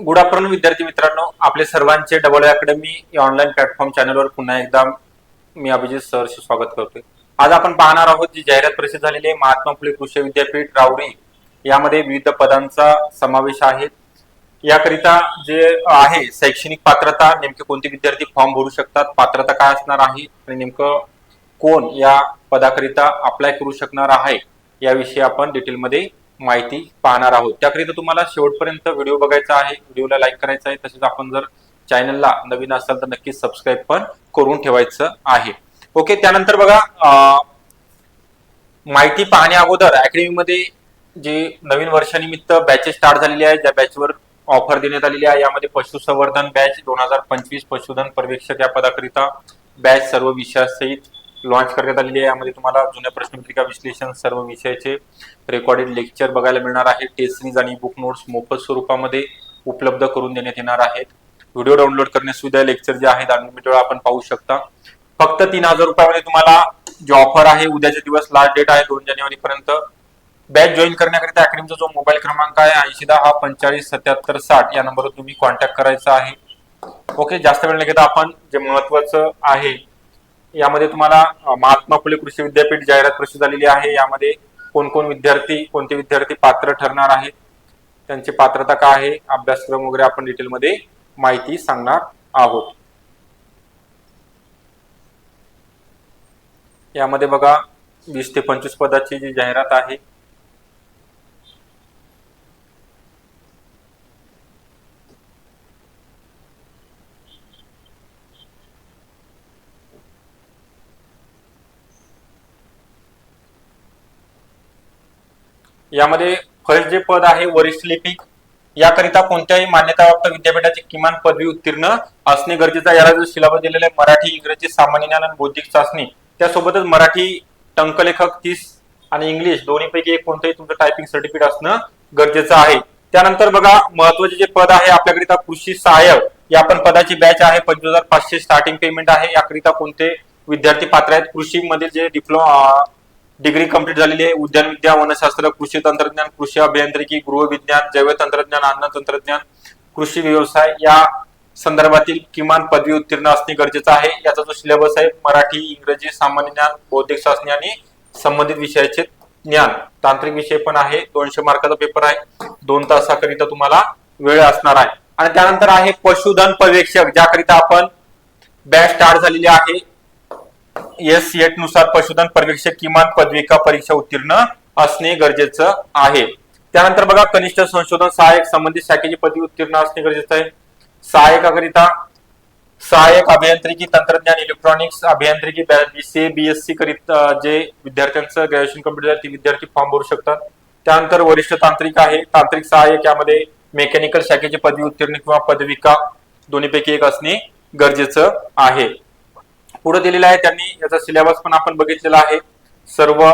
Good afternoon विद्यार्थी मित्रांनो. आपले सर्वांचे डबल अकॅडमी या ऑनलाईन प्लॅटफॉर्म चॅनलवर पुन्हा एकदा मी अभिजित सरचे स्वागत करतोय. आज आपण पाहणार आहोत जी जाहिरात प्रसिद्ध झालेली आहे महात्मा फुले कृषी विद्यापीठ रावरी यामध्ये विविध पदांचा समावेश आहे. याकरिता जे आहे शैक्षणिक पात्रता नेमके कोणते विद्यार्थी फॉर्म भरू शकतात पात्रता काय असणार आहे आणि नेमकं कोण या पदाकरिता अप्लाय करू शकणार आहे याविषयी आपण डिटेलमध्ये माहिती पाहणार आहोत. त्याकरिता तुम्हाला शेवटपर्यंत व्हिडिओ बघायचा आहे व्हिडिओला लाईक करायचा आहे तसेच आपण जर चॅनलला नवीन असाल तर नक्कीच सबस्क्राईब पण करून ठेवायचं आहे. ओके त्यानंतर बघा माहिती पाहण्या अगोदर अकॅडमीमध्ये जे नवीन वर्षानिमित्त बॅचेस स्टार्ट झालेली आहे ज्या बॅचवर ऑफर देण्यात आलेली आहे यामध्ये पशुसंवर्धन बॅच दोन हजार पंचवीस पशुधन पर्यवेक्षक या पदाकरिता बॅच सर्व विषयासहित लॉन्च करण्यात आलेली आहे. यामध्ये तुम्हाला जुन्या प्रश्नपत्रिका विश्लेषण सर्व विषयाचे रेकॉर्डेड लेक्चर बघायला मिळणार आहे टेस्ट सिरीज आणि बुक नोट्स मोफत स्वरूपामध्ये उपलब्ध करून देण्यात येणार आहेत. व्हिडिओ डाउनलोड करण्यास सुद्धा लेक्चर जे आहेत अनलिमिटेड आपण पाहू शकता. फक्त तीन हजार रुपयामध्ये तुम्हाला जे ऑफर आहे उद्याचे दिवस लास्ट डेट आहे दोन जानेवारी पर्यंत बॅच जॉईन करण्याकरिता अकॅडमीचा जो मोबाईल क्रमांक आहे ऐंशी दहा पंचेचाळीस सत्याहत्तर साठ या नंबरवर तुम्ही कॉन्टॅक्ट करायचा आहे. ओके जास्त वेळ न घेता आपण जे महत्वाचं आहे यामध्ये तुम्हाला महात्मा फुले कृषी विद्यापीठ जाहिरात प्रसिद्ध झालेली आहे. यामध्ये कोण कोण विद्यार्थी कोणते विद्यार्थी पात्र ठरणार आहेत त्यांची पात्रता काय आहे अभ्यासक्रम वगैरे आपण डिटेलमध्ये माहिती सांगणार आहोत. यामध्ये बघा वीस ते पंचवीस पदाची जी जाहिरात आहे यामध्ये फर्स्ट जे पद आहे वरिष्ठ लिपिक याकरिता कोणत्याही मान्यताप्राप्त विद्यापीठाची किमान पदवी उत्तीर्ण असणे गरजेचं आहे. याला जो सिलेबस दिलेला आहे मराठी इंग्रजी सामान्य ज्ञान आणि बौद्धिक चाचणी त्यासोबतच मराठी टंकलेखक तीस आणि इंग्लिश दोन्हीपैकी एक कोणतंही तुमचं टायपिंग सर्टिफिकेट असणं गरजेचं आहे. त्यानंतर बघा महत्त्वाचे जे पद आहे आपल्याकरिता कृषी सहाय्यक या पण पदाची बॅच आहे पंचवीस हजार पाचशे स्टार्टिंग पेमेंट आहे. याकरिता कोणते विद्यार्थी पात्र आहेत? कृषीमधील जे डिप्लोमा डिग्री कंप्लीट झालेली आहे. उद्यान विद्या वनशास्त्र कृषी तंत्रज्ञान कृषी अभियांत्रिकी गृहविज्ञान जैव तंत्रज्ञान अन्न तंत्रज्ञान कृषी व्यवसाय या संदर्भातील किमान पदवी उत्तीर्ण असणे गरजेचं आहे. याचा जो सिलेबस आहे मराठी इंग्रजी सामान्य ज्ञान बौद्धिक शास्त्री आणि संबंधित विषयाचे ज्ञान. तांत्रिक विषय पण आहे. दोनशे मार्काचा पेपर आहे. दोन तासाकरिता तुम्हाला वेळ असणार आहे. आणि त्यानंतर आहे पशुधन पर्यवेक्षक ज्याकरिता आपण बॅच स्टार्ट झालेली आहे. एस एटनुसार पशुधन पर्यवेक्षक किमान पदविका परीक्षा उत्तीर्ण असणे गरजेचं आहे. त्यानंतर बघा कनिष्ठ संशोधन सहाय्यक संबंधित शाखेची पदवी उत्तीर्ण असणे गरजेचं आहे. सहाय्यकाकरिता सहाय्यक अभियांत्रिकी तंत्रज्ञान इलेक्ट्रॉनिक्स अभियांत्रिकी बीसीए बीएससी करीत जे विद्यार्थ्यांचं ग्रॅज्युएशन कंप्लीट झालं ते विद्यार्थी फॉर्म भरू शकतात. त्यानंतर वरिष्ठ तांत्रिक आहे. तांत्रिक सहाय्यक यामध्ये मेकॅनिकल शाखेची पदवी उत्तीर्ण किंवा पदविका दोन्हीपैकी एक असणे गरजेचं आहे. पुढे दिलेला आहे. त्यांनी याचा सिलेबस पण आपण बघितलेला आहे. सर्व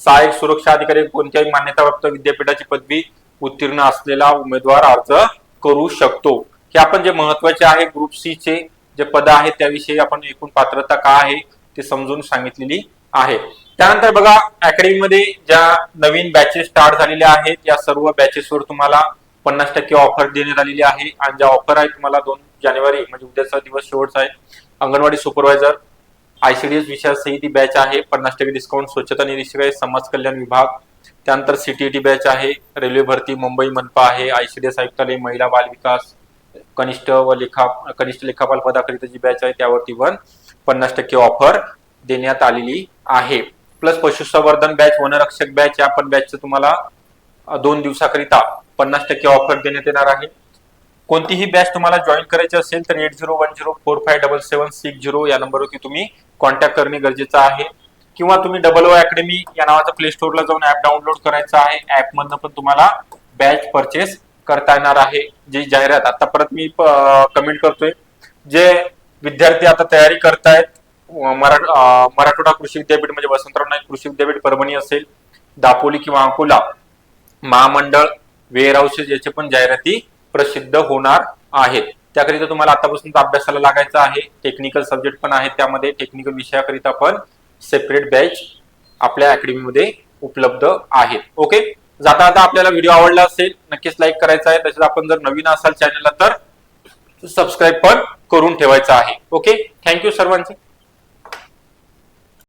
सहाय्यक सुरक्षा अधिकारी कोणत्याही मान्यताप्राप्त विद्यापीठाची पदवी उत्तीर्ण असलेला उमेदवार अर्ज करू शकतो. हे आपण जे महत्त्वाचे आहे ग्रुप सी चे जे पद आहेत त्याविषयी आपण एकूण पात्रता काय आहे ते समजून सांगितलेली आहे. त्यानंतर बघा अकॅडमीमध्ये ज्या नवीन बॅचेस स्टार्ट झालेल्या आहेत या सर्व बॅचेसवर तुम्हाला पन्नास टक्के ऑफर देण्यात आलेली आहे. आणि ज्या ऑफर आहे तुम्हाला दोन जानेवारी म्हणजे उद्याचा दिवस शेवटचा आहे. अंगणवाडी सुपरवायझर आयसीडीएस विषयासही ती बॅच आहे पन्नास टक्के डिस्काउंट स्वच्छता निरीक्षक आहे समाज कल्याण विभाग त्यानंतर सीटीईटी बॅच आहे रेल्वे भरती मुंबई मनपा आहे आयसीडीएस आयुक्तालय महिला बाल विकास कनिष्ठ व लेखा कनिष्ठ लेखापाल पदाकरिता जी बॅच आहे त्यावरती पण पन्नास टक्के ऑफर देण्यात आलेली आहे. प्लस पशुसंवर्धन बॅच वनरक्षक बॅच या पण बॅचचं तुम्हाला दोन दिवसाकरिता पन्नास टक्के ऑफर देण्यात येणार आहे. कोणतीही बॅच तुम्हाला जॉईन करायची असेल तर eight zero one zero four five double seven six zero या नंबरवरती तुम्ही कॉन्टॅक्ट करणे गरजेचं आहे. किंवा तुम्ही डबल ओ अकॅडमी या नावाचा प्ले स्टोअरला जाऊन ऍप डाउनलोड करायचं आहे. ऍपमधनं पण तुम्हाला बॅच परचेस करता येणार आहे. जी जाहिरात आता परत मी कमेंट करतोय. जे विद्यार्थी आता तयारी करतायत मराठवाडा कृषी विद्यापीठ म्हणजे वसंतराव नाईक कृषी विद्यापीठ परभणी असेल दापोली किंवा अकोला महामंडळ वेअर हाऊसेस याचे पण जाहिराती प्रसिद्ध होणार आहेत. त्याकरिता तुम्हाला आतापासून अभ्यासाला लागायचं आहे. टेक्निकल सब्जेक्ट पण आहेत त्यामध्ये. टेक्निकल विषयाकरिता पण सेपरेट बॅच आपल्या अकॅडमीमध्ये उपलब्ध आहेत. ओके जाता जाता आपल्याला व्हिडिओ आवडला असेल नक्कीच लाईक करायचा आहे. तसेच आपण जर नवीन असाल चॅनलला तर सबस्क्राईब पण करून ठेवायचं आहे. ओके थँक्यू सर्वांचे.